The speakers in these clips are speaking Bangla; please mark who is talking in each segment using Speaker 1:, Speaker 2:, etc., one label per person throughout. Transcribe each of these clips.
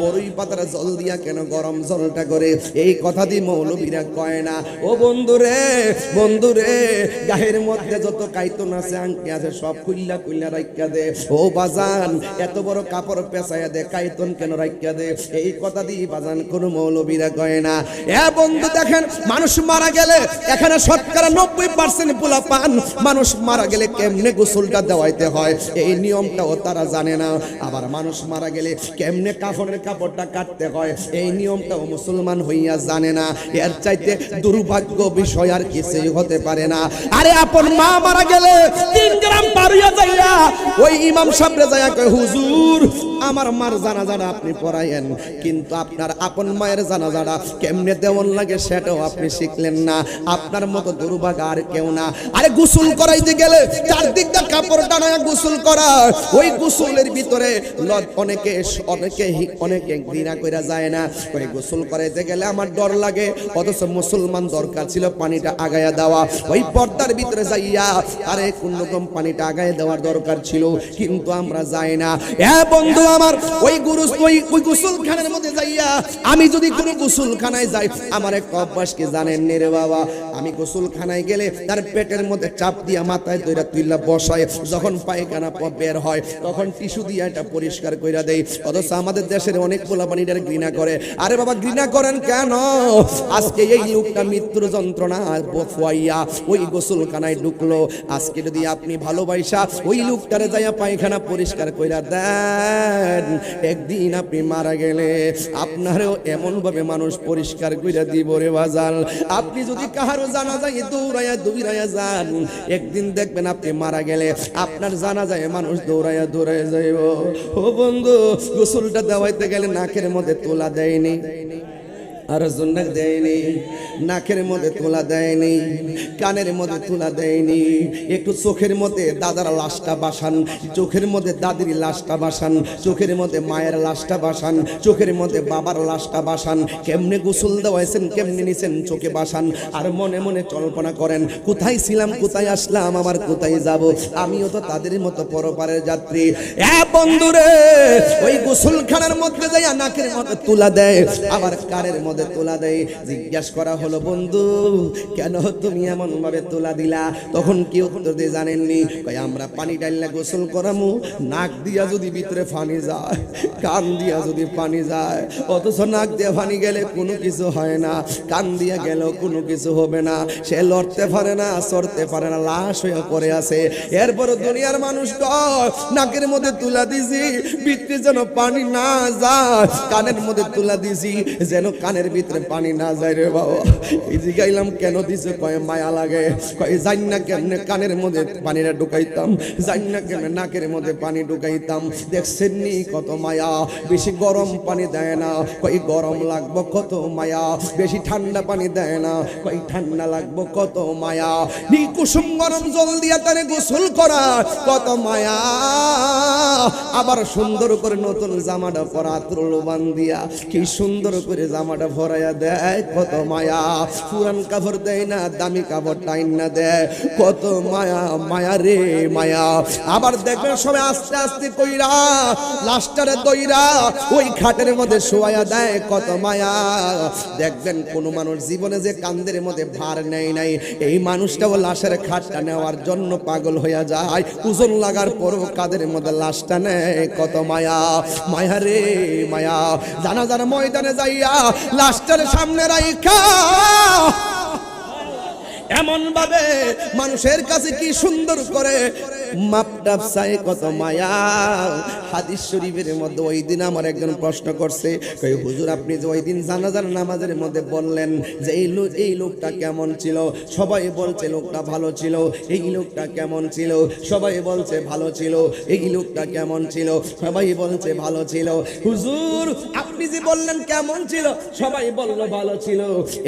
Speaker 1: বড়ই পাতার জল দিয়া কেন গরম জলটা করে? এই কথা দিয়ে মৌলবীরা কয় না। ও বন্ধুরে বন্ধুরে গায়ের মধ্যে যত কাইতন আছে, আংটি আছে, সব কুইল্লা কুইল্লা রাইকা দে। ও বাজান, এত বড় কাপড় পেঁচাইয়া দে, কাইতন কেন রাইকা দে? এই কথা দিয়ে বাজান কোন মৌলবীরা কয় না। এ বন্ধু দেখেন, মানুষ মারা গেলে এখানে শতকরা নব্বই পার্সেন্ট পোলা পান মানুষ মারা গেলে কেমনে গোসলটা দেওয়াইতে হয়? এই নিয়মটাও তারা জানে না। আবার মানুষ মারা গেলে কেমনে কাফনের কাপড়টা কাটতে হয়। এই নিয়মটাও মুসলমান হইয়া জানে না। এর চাইতে দুর্ভাগ্য বিষয় আর কিছুই হতে পারে না। আরে আপন মা মারা গেলে তিন গ্রাম পারিয়া যাইয়া ওই ইমাম সাহেবরে যাইয়া কয়, হুজুর, আমার মার জানাজাটা আপনি পড়াইয়েন। কিন্তু আপনার আপন মায়ের জানাজাটা কেমনে দেওয়ান লাগে সেটাও আপনি শিখলেন না। আপনার মতো দুর্ভাগ্য আর কেউ না। আরে গোসল করাইতে গেলে চারদিকটা কাপড় টানায় গোসল করা। ওই গোসলের ভিতরে ল- অনেকে অনেকে ঘৃণা যায় না। গোসল গেলে আমার ডর লাগে। অথচ মুসলমান দরকার ছিল পানিটা দেওয়া। ওই পর্দার ভিতরে যাইয়া আরে পানিটা আগায় দেওয়ার দরকার ছিল, কিন্তু আমরা যাই না। বন্ধু আমার, ওই গুরু ওই মধ্যে যাইয়া আমি যদি কোনো গোসলখানায় যাই, আমার এক অভ্যাস কি জানেন বাবা? আমি গোসলখানায় গেলে তার পেটের মধ্যে চাপ দিয়া মাথায় দইরা তুইলা বসায়। যখন পায়খানা বের হয়, তখন টিস্যু দিয়ে এটা পরিষ্কার কইরা দেয় অথচ আমাদের দেশের অনেক পোলা পানিটার ঘৃণা করে। আরে বাবা, ঘৃণা করেন কেন? আজকে এই লোকটা মৃত্যুর যন্ত্রণা ফুয়াইয়া ওই গোসলখানায় ঢুকলো। আজকে যদি আপনি ভালোবাসা ওই লোকটারে যাইয়া পায়খানা পরিষ্কার কইরা দেন, একদিন আপনি মারা গেলে আপনারও এমন ভাবে মানুষ পরিষ্কার কইরা দিব রে বাজাল আপনি যদি কাহারও জানা যায় দৌড়াইয়া দৌড়াইয়া যান, একদিন দেখবেন আপনি মারা গেলে আপনার জানা যায় মানুষ দৌড়াইয়া দৌড়াইয়া যাইব। ও বন্ধু, গোসলটা দেওয়াইতে গেলে নাকের মধ্যে তোলা দেয়নি। আর জন্য দেয়নি, নাকের মধ্যে তোলা দেয়নি, কানের মধ্যে তোলা দেয়নি, একটু চোখের মধ্যে দাদার লাশটা বাসান, চোখের মধ্যে দাদির লাশটা বাসান, চোখের মধ্যে মায়ের লাশটা বাসান, চোখের মধ্যে বাবার লাশটা বাসান, কেমনে গোসল দেওয়াইছেন কেমনে নিছেন চোখে বাসান, আর মনে মনে কল্পনা করেন, কোথায় ছিলাম, কোথায় আসলাম আমার কোথায় যাব? আমিও তো তাদের মতো পরপারের যাত্রী। এ বন্ধুরে, ওই গোসলখানার মধ্যে যাইয়া নাকের মধ্যে তুলা দেয়, আবার কানের মধ্যে তোলা দেয় জিজ্ঞাসা করা হলো, বন্ধু, কেন তুমি এমন ভাবে তোলা দিলা? তখন কি উত্তর দিয়ে জানেননি। কই আমরা পানি ডাইলা গোসল করামু, নাক দিয়া যদি ভিতরে পানি যায়, কান দিয়া যদি পানি যায়, অথচ নাক দিয়ে পানি গেলে কোনো কিছু হয় না, কান দিয়া গেলেও কোনো কিছু হবে না, সে লড়তে পারে না সরতে পারে না, লাশ হয়ে পড়ে আছে। এরপর দুনিয়ার মানুষ কয়, নাকের মধ্যে তুলা দিছি, ভিতরে যেন পানি না যায়, কানের মধ্যে তুলা দিছি, যেন কানের ভিতরে পানি না যায় রে বাবা। এই জিগাইলাম কেন দিছে? কয় মায়া লাগে। কয় জানি না কেমনে কানের মধ্যে পানিটা ঢুকাইতাম। জানি না কেমনে নাকের মধ্যে পানি ঢুকাইতাম। দেখছেন নি কত মায়া? বেশি গরম পানি দেয় না। কই গরম লাগবো কত মায়া? বেশি ঠান্ডা পানি দেয় না। কই ঠান্ডা লাগবো কত মায়া? নি কুসুম গরম জল দিয়া তারে গোসল করা, কত মায়া। আবার সুন্দর করে নতুন জামাটা পরা ত্রলবান দিয়া। কি সুন্দর করে জামাটা ভরাইয়া দেয়, কত মায়া। পুরান কাপড় দেয় না, দামি কাপড় টাইন না দেয়। কত মায়া মায়া রে, মায়া। আবার দেখবেন সবাই আস্তে আস্তে কইরা লাস্টারে দইরা ওই খাটের মধ্যে শোয়া দেয়, কত মায়া। দেখবেন কোন মানুষ জীবনে যে কান্দের মধ্যে ভার নেই নাই, এই মানুষটাও লাশের খাটটা নেওয়ার জন্য পাগল হইয়া যায়। ওজন লাগার পরও কাদের মধ্যে লাশটা নেয়, কত মায়া। মায়া রে, মায়া। জানা জানা ময়দানে যাইয়া লাশটার সামনে রাইখা। এমন ভাবে মানুষের কাছে কি সুন্দর করে মাপটাপ চাই, কত মায়া। হাদিস শরীফের মধ্যে ওই দিন আমার একজন প্রশ্ন করছে, কই, হুজুর, আপনি যে ওই দিন জানাজার নামাজের মধ্যে বললেন যে এই লোক, এই লোকটা কেমন ছিল? সবাই বলছে লোকটা ভালো ছিল। এই লোকটা কেমন ছিল? সবাই বলছে ভালো ছিল। এই লোকটা কেমন ছিল? সবাই বলছে ভালো ছিল। হুজুর, আপনি বললেন, কেমন ছিল? সবাই বলল, ভালো ছিল।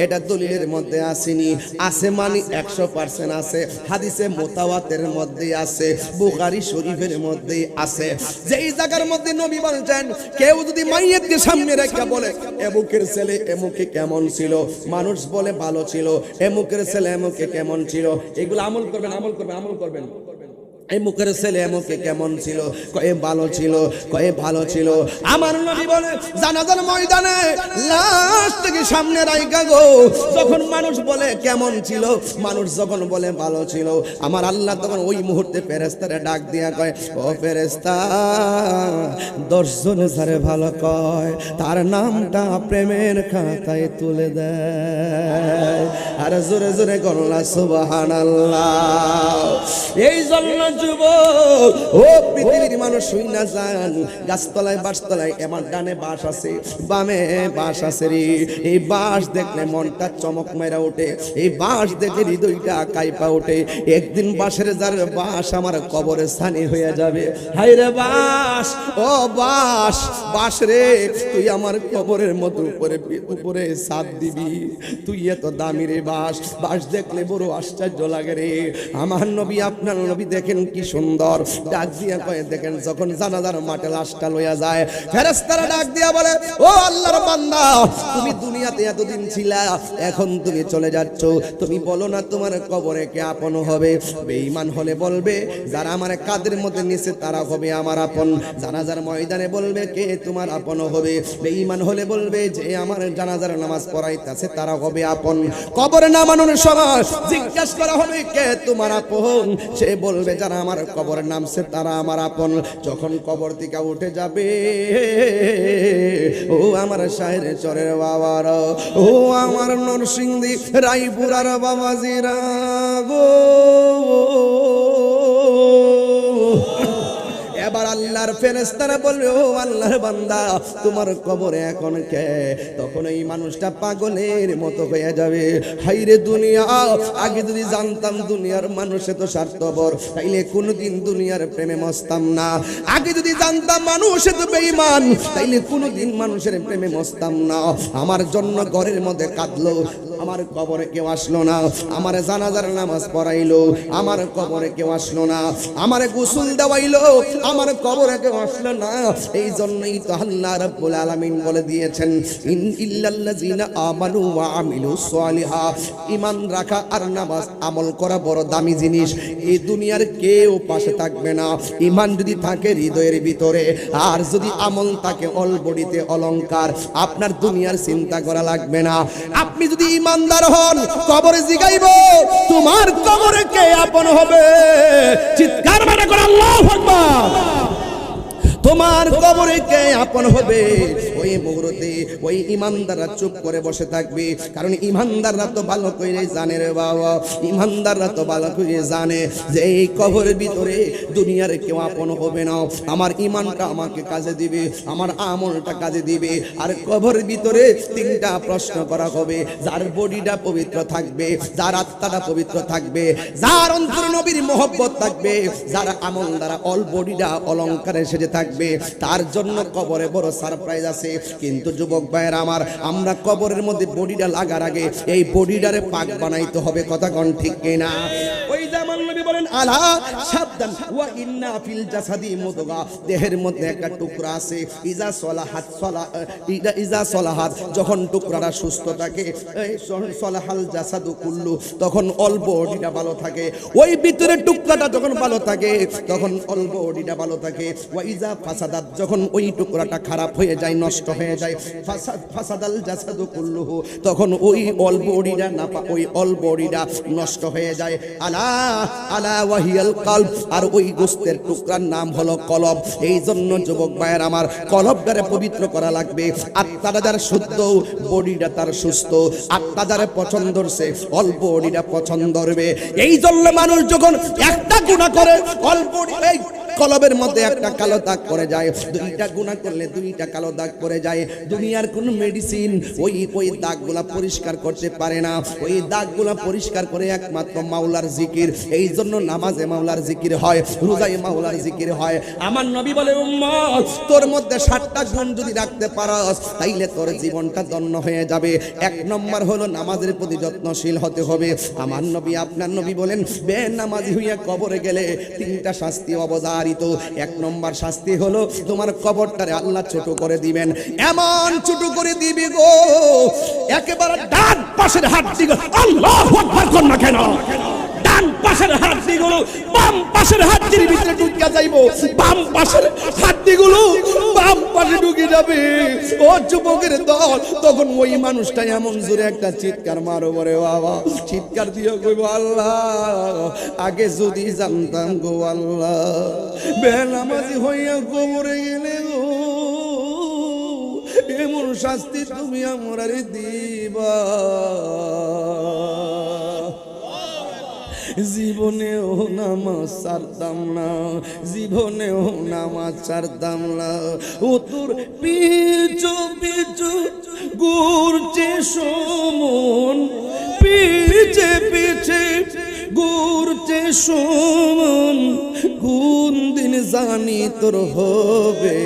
Speaker 1: এটা দলিলের মধ্যে আসেনি। আছে মানে একশো পার্সেন্ট আছে, হাদিসে মোতাওয়াতের মধ্যে আছে, বুখারি শরীফের মধ্যে আছে। যেই জায়গার মধ্যে নবী বলছেন, কেউ যদি মাইয়াতকে সামনে রেখে বলে, এমুকের ছেলে এমুকে কেমন ছিল? মানুষ বলে, ভালো ছিল। এমুকের ছেলে এমুকে কেমন ছিল? এগুলো আমল করবেন আমল করবেন আমল করবেন। এই মুখের ছেলে মুখে কেমন ছিল? কয়ে ভালো ছিল, কয়ে ভালো ছিল। আমার নবী বলে, জানাজার ময়দানে লাশ থেকে সামনে রাইকা গো। যখন মানুষ বলে কেমন ছিল, মানুষ যখন বলে ভালো ছিল, আমার আল্লাহ তখন ওই মুহূর্তে ফেরেস্তারে ডাক দিয়া কয়, ও ফেরেস্তা দর্শন সারে ভালো কয়, তার নামটা প্রেমের খাতায় তুলে দেয়। আর জোরে জোরে করলা সুবাহান এই জন্য যুব ও পৃথিবীর মানুষ যান গাছতলায় বাসতলায় এমন ডানে বাস আছে, বামে বাস আছে রে। এই বাস দেখলে মনটা চমক মেরা ওঠে। এই বাস দেখলে হৃদয়টা কাইপা ওঠে। একদিন বাসের যার বাস আমার কবরে স্থানে হয়ে যাবে। হাই রে বাস ও বাস বাস রে, তুই আমার কবরের মতো উপরে উপরে সাথ দিবি। তুই এত দামি রে বাস বাস দেখলে বড় আশ্চর্য লাগে রে। আমার নবী, আপনার নবী দেখেন কি সুন্দর। ডাক দিয়া কয়ে, দেখেন যখন জানাজার মাঠে লাশটা লইয়া যায় ফেরেস্তারা ডাক দিয়া বলে, ও আল্লাহর বান্দা, তুমি দুনিয়াতে এতদিন ছিলা, এখন তুমি চলে যাচ্ছ। তুমি বলো না তোমার কবরে কে আপন হবে? বেঈমান হলে বলবে, যারা আমার কাদের মধ্যে নিচে তারা হবে আমার আপন। জানাজার ময়দানে বলবে, কে তোমার আপন হবে? বেঈমান হলে বলবে, যে আমার জানাজার নামাজ পড়াইতেছে তারা হবে আপন। কবরে নামানোর সময় জিজ্ঞাসা করা হবে, কে তোমার আপন? সে বলবে, যারা আমার কবরে নামছে তারা আমার আপন। যখন কবর থেকে উঠে যাবে, ও আমার শাহের চরের বাবার, ও আমার নরসিংদী, রায়পুরার বাবাজিরা গো। ফেরেস্তারা বলবে, ও আল্লাহর বান্দা, তোমার কবরে এখন কে? তখন এই মানুষটা পাগলের মতো হয়ে যাবে। হাইরে দুনিয়া, আগে যদি জানতাম দুনিয়ার মানুষে তো স্বার্থপর, তাইলে কোনোদিন দুনিয়ার প্রেমে মস্তাম না। আগে যদি জানতাম মানুষে তো বেঈমান, তাইলে কোনোদিন মানুষের প্রেমে মস্তাম না। আমার জন্য ঘরের মধ্যে কাঁদলো আমার কবরে কেউ আসলো না। আমার জানাজার নামাজ পড়াইলো, আমার কবরে কেউ আসলো না। আমার গোসল দেওয়াইলো, আমার কবরে কেউ আসলো না। এই জন্যই তো আল্লাহ রাব্বুল আলামিন বলে দিয়েছেন, ইন ইল্লাল্লাযিনা আমানু ওয়া আমিলুস ঈমান রাখা আর নামাজ আমল করা বড় দামি জিনিস। এই দুনিয়ার কেউ পাশে থাকবে না। ঈমান যদি থাকে হৃদয়ের ভিতরে, আর যদি আমল থাকে অল বডিতে অলংকার আপনার দুনিয়ার চিন্তা করা লাগবে না। আপনি যদি ইমানদার হন কবরে জিগাইব। তোমার কবরে কে আপন হবে? চিৎকার মানে করে আল্লাহ আকবার। তোমার কবরে কে আপন হবে? ওই মুহূর্তে ওই ইমানদাররা চুপ করে বসে থাকবে। কারণ ইমানদাররা তো ভালো করে জানে রে বাবা। ইমানদাররা তো ভালো করে জানে যে এই কবরের ভিতরে দুনিয়ার কেউ আপন হবে না। আমার ইমানটা আমাকে কাজে দিবে, আমার আমলটা কাজে দিবে। আর কবরের ভিতরে তিনটা প্রশ্ন করা হবে। যার বডিটা পবিত্র থাকবে, যার আত্মাটা পবিত্র থাকবে, যার অন্তর নবীর মোহব্বত থাকবে, যার আমল দ্বারা অল বডিটা অলঙ্কারে সেজে থাকবে। তার জন্য কবরে বড় সারপ্রাইজ আছে। কিন্তু যুবক ভাইয়ের আমার, আমরা কবরের মধ্যে বডিটা লাগার আগে এই বডিটারে পাক বানাইতে হবে, কথা কন ঠিক কিনা? ওই বলেন আলা সাবধান ওয়া ইন্না ফিল জাসাদি মুদগা। দেহের মধ্যে একটা টুকরা আছে। ইজা সলাহাত সলা ইজা সলাহাত। যখন টুকরাটা সুস্থ থাকে সলাহাল জাসাদু কুল্লু, তখন অল্প বডিটা ভালো থাকে। ওই ভিতরে টুকরাটা যখন ভালো থাকে, তখন অল্প বডিটা ভালো থাকে। ওয়া ইজা ফাসাদাত, যখন ওই টুকরাটা খারাপ হয়ে যায়, নষ্ট হয়ে যায় ফাসাদ ফাসাদাল জাসাদু কুল্লুহু, তখন ওই অল্প বডিটা না ওই অল্প বডিটা নষ্ট হয়ে যায়। আলা আলা ওয়াহিয়াল কলব। আর ওই গোস্তের টুকরার নাম হলো কলব। এই জন্য যুবক ভাইয়ের আমার কলবটারে পবিত্র করা লাগবে। আত্মাটা যার শুদ্ধ, বডিটা তার সুস্থ। আত্মা যারে পছন্দ করছে অল্প বডিটা পছন্দ করবে। এই জন্য মানুষ যখন একটা গুণা করে, অল্প কলবের মধ্যে একটা কালো দাগ পড়ে যায়, দুইটা গুণা করলে দুইটা কালো দাগ পড়ে যায়। দুনিয়ার কোন মেডিসিন ওই ওই দাগগুলা পরিষ্কার করতে পারে না। ওই দাগগুলা পরিষ্কার করে একমাত্র মাওলার জিকির। এই জন্য নামাজে মাওলার জিকির হয়, রোজায় মাওলার জিকির হয়। আমার নবী বলে, উম্মত, তোর মধ্যে সাতটা গুণ যদি রাখতে পারস, তাইলে তোর জীবনটা ধন্য হয়ে যাবে। এক নম্বর হলো নামাজের প্রতি যত্নশীল হতে হবে। আমার নবী, আপনার নবী বলেন বে নামাজি হইয়া কবরে গেলে তিনটা শাস্তি অবধারিত এক নম্বর শাস্তি হলো তোমার কবরটারে আল্লাহ ছোট করে দিবেন। এমন ছোট করে দিবে গো, একেবারে ডান পাশের হাত দিকে আল্লাহ আকবার কর না কেন? ডান পাশের হাড্ডিগুলো বাম পাশের হাড্ডির ভিতরে ঢুকিয়া যাইব। বাম পাশের হাড্ডিগুলো বাম পাশে ঢুকে যাবে। ও যুবকের দল তখন ওই মানুষটা এমন জোরে একটা চিৎকার মারো বরে বাবা চিৎকার দিয়ে কইব আল্লাহ। আগে যদি জানতাম গো আল্লাহ বেনামাজি হইয়া গোবরে গেলে গো। এমন শাস্তি তুমি আমার দিবা। জীবনেও নামাজ ছাড়তাম না, জীবনেও নামাজ ছাড়তাম না। ও তোর পিছু পিছু ঘুরছে সমন, পিছে পিছে ঘুরছে সমন, কোন দিন জানি তোর হবে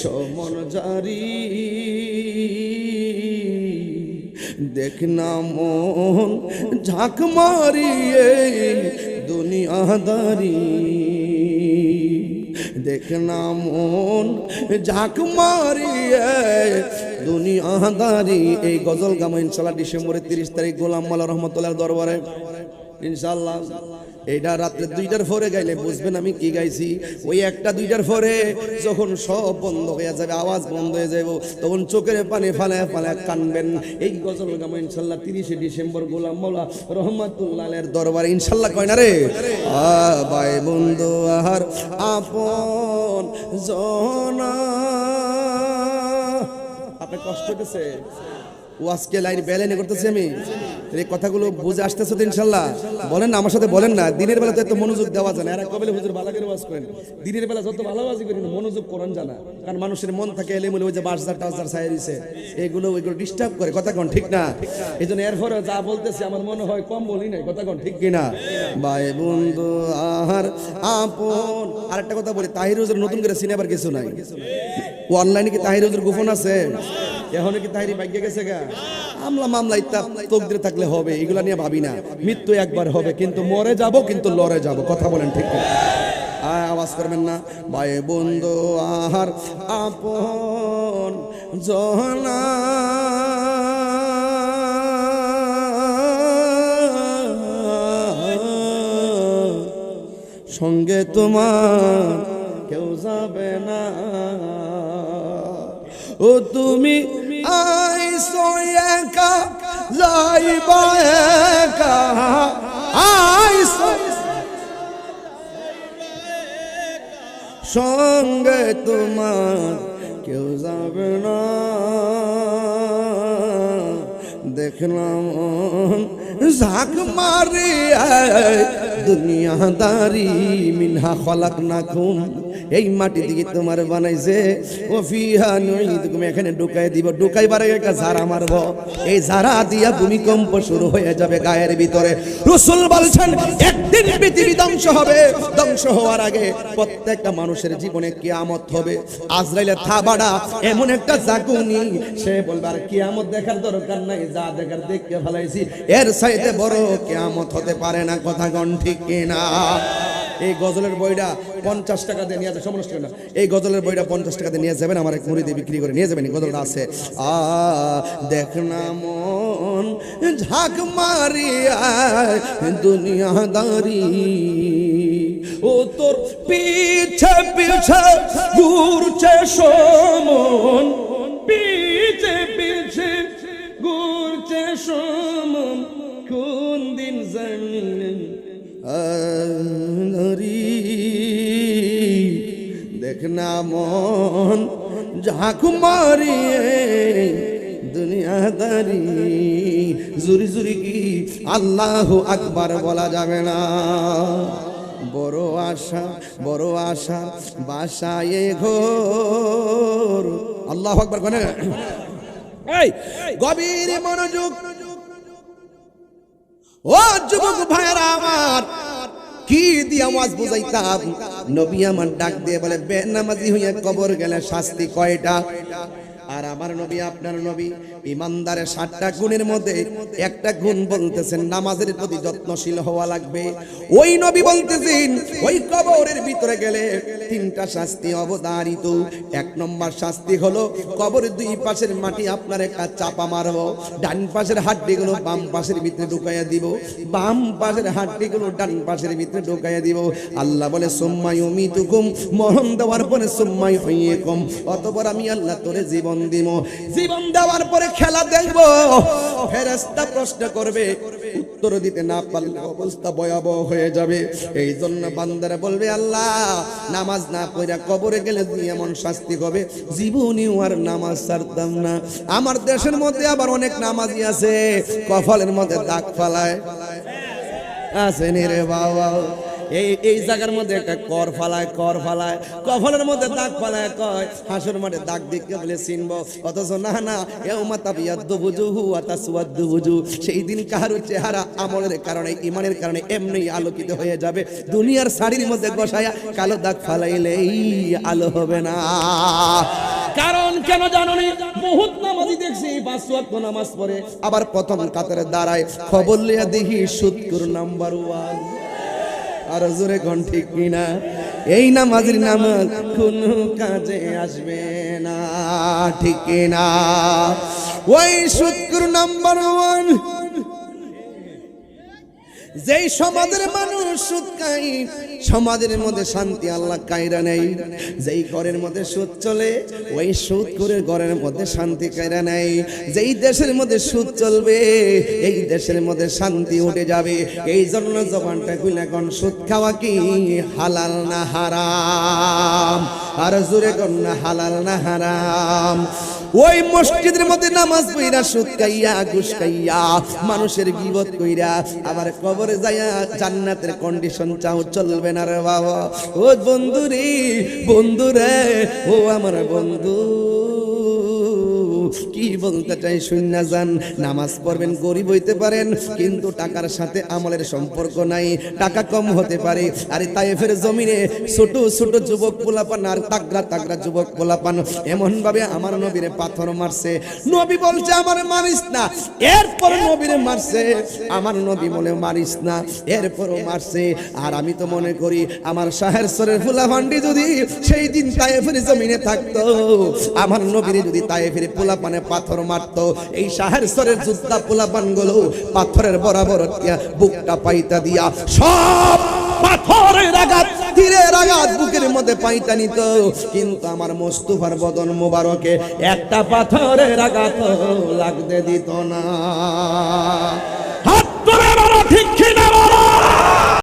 Speaker 1: সমন জারি। দেখ না মন ঝাঁক মারিয়ে দুনিয়াদারি দেখ না মন ঝাঁক মারিয়ে দুনিয়াদারি এই গজল গামা ইনশাল্লাহ ডিসেম্বরের তিরিশ তারিখ গোলাম মাল্লা রহমতুল্লাহ দরবারে। ইনশাল্লাহ এইটা রাত্রে দুইটার পরে গাইলে বুঝবেন আমি কি গাইছি। ওই একটা দুইটার পরে যখন সব বন্ধ হয়ে যাবে, আওয়াজ বন্ধ হয়ে যাবে তখন চোখের পানি ফালায় ফালায় কানবেন। এই গজল গামা ইনশাল্লাহ তিরিশে ডিসেম্বর গোলাম মৌলা রহমাতুল্লাহের দরবারে। ইনশাল্লাহ কয় না রে? ভাই বন্ধু আহার আপন জনা আপনার কষ্ট হতেছে ও আজকে লাইন বেলাইনে করতেছি আমি। এই কথাগুলো বুঝে আসতেছে তো ইনশাল্লাহ। বলেন না, আমার সাথে বলেন না। দিনের বেলা তো এত মনোযোগ দেওয়া যায় না। এরা কবেলে হুজুর ভালো করে ওয়াজ করেন। দিনের বেলা যত ভালোবাজি করেন মনোযোগ করেন জানা। কারণ মানুষের মন থাকে এলে মনে ওই যে বাসদার টাসদার ছায়া দিছে। এগুলো ওইগুলো ডিস্টার্ব করে। কথা কোন ঠিক না? এই জন্য এরপরে যা বলতেছি, আমার মনে হয় কম বলি নাই। কথা কোন ঠিক কিনা? ভাই বন্ধু আহার আপন। আরেকটা কথা বলি, তাহির হুজুর নতুন করে সিনেমার কিছু নাই। ও অনলাইনে কি তাহির হুজুর গোপন আছে? এখন কি তাহিরি ভাগ্যে গেছে গা? আমলা মামলা ইত্যাদ তকদিরে থাকলে হবে, এগুলা নিয়ে ভাবি না। মৃত্যু একবার হবে, কিন্তু মরে যাব, কিন্তু লড়ে যাব, কথা বলেন ঠিক আওয়াজ করবেন না। ভাই, বন্ধু, আহার, আপন জনা। সঙ্গে তোমার কেউ যাবে না। ও তুমি আইসো একা যাইবা একা। আইসো সঙ্গে তোমার কেউ যাবে না। দেখলাম ঝাঁক মারি দুনিয়াদারি মিনহা খলাক না খুম এই মাটি দিকে তোমার বানাইছে। ও ফিহা নই তুমি এখানে ঢুকাই দিব। ঢুকাইবার আগে একটা ঝাড়া মারব। এই ঝাড়া দিয়া ভূমিকম্প শুরু হয়ে যাবে গায়ের ভিতরে। রসুল বলছেন, একদিন পৃথিবী ধ্বংস হবে। ধ্বংস হওয়ার আগে প্রত্যেকটা মানুষের জীবনে কিয়ামত হবে। আজরাইলের থাবাড়া এমন একটা জাগুনি। সে বলবে, আর কিয়ামত দেখার দরকার নাই, যা দেখার দেখতে ফেলাইছি। এর সাইডে বড় কিয়ামত হতে পারে না। কথা গণ ঠিক কিনা? এই গজলের বইটা পঞ্চাশ টাকা দিয়ে নিয়ে যাবে সমস্যা না। এই গজলের বইটা পঞ্চাশ টাকা দিয়ে নিয়ে যাবেন, আমার এক মুড়ি দিয়ে বিক্রি করে নিয়ে যাবেন গজলটা আছে, আ, দেখ না মন ঝাঁক মারিয়া দুনিয়াদারি। ও তোর পিছে পিছে ঘুরছে সমন, পিছে মন ঝাঁক মারিয়ে দুনিয়াদারি। জুরি জুরি কি আল্লাহ আকবার বলা যাবে না। বড় আশা বড় আশা, বাসায় ঘোর। আল্লাহ আকবার কোনে। গভীর মনোযোগ। ও যুবক ভাইরা আমার কি দিয়ে আওয়াজ বুঝাইতাম? নবী আমার ডাক দিয়ে বলে, বেনামাজি হইয়া কবর গেলে শাস্তি কয়টা? আর আমার নবী, আপনার নবী ইমানদারের সাতটা গুণের মধ্যে একটা গুণ বলতেছেন, নামাজের প্রতি যত্নশীল হওয়া লাগবে। ওই নবী বলতেছেন, ওই কবরের ভিতরে গেলে তিনটা শাস্তি অবধারিত। এক নম্বর শাস্তি হলো, কবরের দুই পাশের মাটি আপনার একটা চাপা মারবো, ডান পাশের হাড্ডিগুলো বাম পাশের ভিতরে ঢুকাইয়া দিব, বাম পাশের হাড্ডিগুলো ডান পাশের ভিতরে ঢুকাইয়া দিব। আল্লাহ বলে সোম্মাই অমিতুকুম মরণ দেওয়ার পরে সোম্মাই হইয়ে কম অতপর আমি আল্লাহ তোরে জীবন দিব জীবন দেওয়ার পরে খেলা দেখব। ফেরেস্তা প্রশ্ন করবে, উত্তর দিতে না পারলে অবস্থা ভয়াবহ হয়ে যাবে। এই জন্য বান্দারা বলবে, আল্লাহ, নামাজ না পড়া কবরে গেলে এমন শাস্তি হবে? জীবনেও আর নামাজ ছাড়তাম না। আমার দেশের মধ্যে আবার অনেক নামাজি আছে কফলের মধ্যে দাগ ফালায়। আসেনি রে বাবা? এই এই জায়গার মধ্যে একটা কর ফালায় কর ফালায়, কফলের মধ্যে দাগ ফালায়, কয়, হাসুর মাঠে দাগ দিকে বলে চিনব। অথচ না না এও মাতা বুঝু হুয়াতা সুয়াদ্দ বুঝু সেই দিন কাহারু চেহারা আমলের কারণে, ইমানের কারণে এমনি আলোকিত হয়ে যাবে। দুনিয়ার শাড়ির মধ্যে বসায়া কালো দাগ ফালাইলেই আলো হবে না। কারণ কেন জানি বহুত নামাজি দেখছি, পাঁচ ওয়াক্ত নামাজ পড়ে, আবার প্রথম কাতারে দাঁড়ায় খবর লিয়া দেখি সুৎকুর নাম্বার ওয়ান। আর জোরে কোন ঠিক কিনা? এই নামাজের নামাজ কোন কাজে আসবে না, ঠিক কিনা? ওই শুক্র নাম্বার ওয়ান যেই সমাজের মানুষ সুদ খাই সমাজের মধ্যে শান্তি আল্লাহ কায়রা নেই। যেই ঘরের মধ্যে সুদ চলে, ওই সুদ করে ঘরের মধ্যে শান্তি কায়রা নেই। যেই দেশের মধ্যে সুদ চলবে, এই দেশের মধ্যে শান্তি উঠে যাবে। এই জন্য জবানটা খুলে এখন, সুদ খাওয়া কি হালাল না হারাম? আর জোরে না হালাল না হারাম। ওই মসজিদের মধ্যে নামাজ পইরা সুদ খাইয়া, ঘুষ মানুষের গিবত কইরা আবার কবরে যাইয়া জান্নাতের কন্ডিশন চাও, চলবে না রে বাবা। ও বন্ধু রে বন্ধু রে ও আমার বন্ধু। কি বলতে চাই শূন্য যান নামাজ পড়বেন, গরিব হইতে পারেন, কিন্তু টাকার সাথে আমলের সম্পর্ক নাই, টাকা কম হতে পারে। আরে তাইফের জমিনে ছোট ছোট যুবক পোলাপান আর তাগরা তাগরা যুবক পোলাপান এমন ভাবে আমার নবীরে পাথর মারছে। নবী বলছে, আমার মারিস না। এরপর নবীরে মারছে। আমার নবী মনে মারিস না। এরপরও মারছে। আর আমি তো মনে করি, আমার শাহের সরের ফুলাভান্ডি যদি সেই দিন তাই তাইফের জমিনে থাকতো, আমার নবীরে যদি তাইফের পোলাপানে পাথর মারতো। এই শাহের সরের জুত্তা পোলাপানগুলো পাথরের বরাবর বুকটা পাইতা দিয়া সব পাথরের আঘাত কিন্তু আমার বদন একটা লাগতে দিত না। ঠিক